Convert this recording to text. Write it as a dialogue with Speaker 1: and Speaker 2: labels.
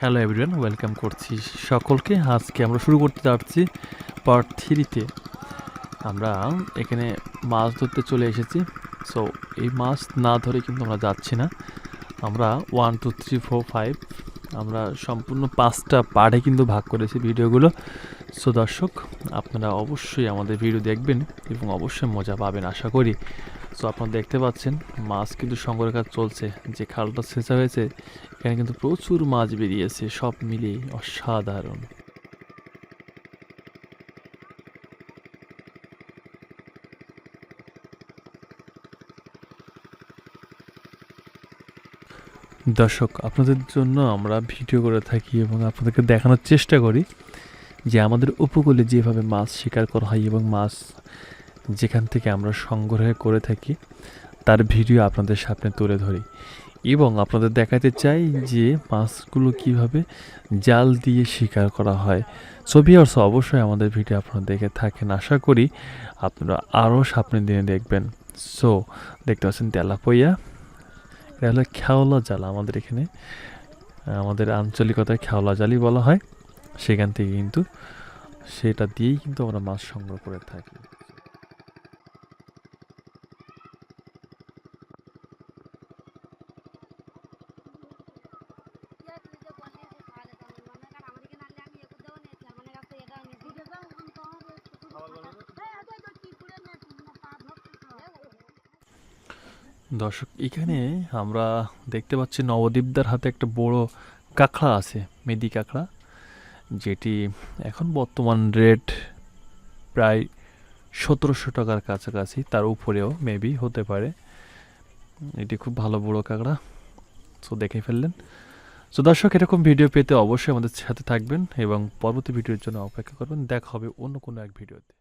Speaker 1: Hello everyone welcome করছি সকলকে। আজকে আমরা শুরু করতে যাচ্ছি পার্ট থ্রিতে আমরা এখানে মাছ ধরতে চলে এসেছি। সো এই মাছ না ধরে কিন্তু আমরা যাচ্ছি না। আমরা one two three four five আমরা সম্পূর্ণ পাঁচটা পার্টে কিন্তু ভাগ করেছি ভিডিওগুলো। সো দর্শক, আপনারা অবশ্যই আমাদের ভিডিও দেখবেন এবং অবশ্যই মজা পাবেন, আশা করি। সো আপনারা দেখতে পাচ্ছেন, মাছ কিন্তু সংগ্রহের কাজ চলছে। যে খালটা ছেঁচা হয়েছে, এখানে কিন্তু প্রচুর মাছ বেরিয়েছে, সব মিলিয়ে অসাধারণ। দর্শক, আপনাদের জন্য আমরা ভিডিও করে থাকি এবং আপনাদেরকে দেখানোর চেষ্টা করি যে আমাদের উপকূলে যেভাবে মাছ শিকার করা হয় এবং মাছ যেখান থেকে আমরা সংগ্রহ করে থাকি, তার ভিডিও আপনাদের সামনে তুলে ধরি। এবং আপনাদের দেখাতে চাই যে মাছগুলো কীভাবে জাল দিয়ে শিকার করা হয়। ছবি অর্থ অবশ্যই আমাদের ভিডিও আপনারা দেখে থাকেন। আশা করি আপনারা আরও সামনের দিনে দেখবেন। সো দেখতে পাচ্ছেন তেলাপইয়া এটা হলো খেওলা জাল আমাদের এখানে। আমাদের আঞ্চলিকতায় খেওলা জালই বলা হয়। সেখান থেকে কিন্তু সেটা দিয়েই কিন্তু আমরা মাছ সংগ্রহ করে থাকি। দর্শক, এখানে আমরা দেখতে পাচ্ছি নবদ্বীপদার হাতে একটা বড় কাঁকড়া আছে, মেদি কাঁকড়া। যেটি এখন বর্তমান রেট প্রায় সতেরোশো টাকার কাছাকাছি, তার উপরেও মেবি হতে পারে। এটি খুব ভালো বড় কাঁকড়া। সো দেখে ফেললেন। সো দর্শক, এরকম ভিডিও পেতে অবশ্যই আমাদের সাথে থাকবেন এবং পরবর্তী ভিডিওর জন্য অপেক্ষা করবেন। দেখা হবে অন্য কোনো এক ভিডিওতে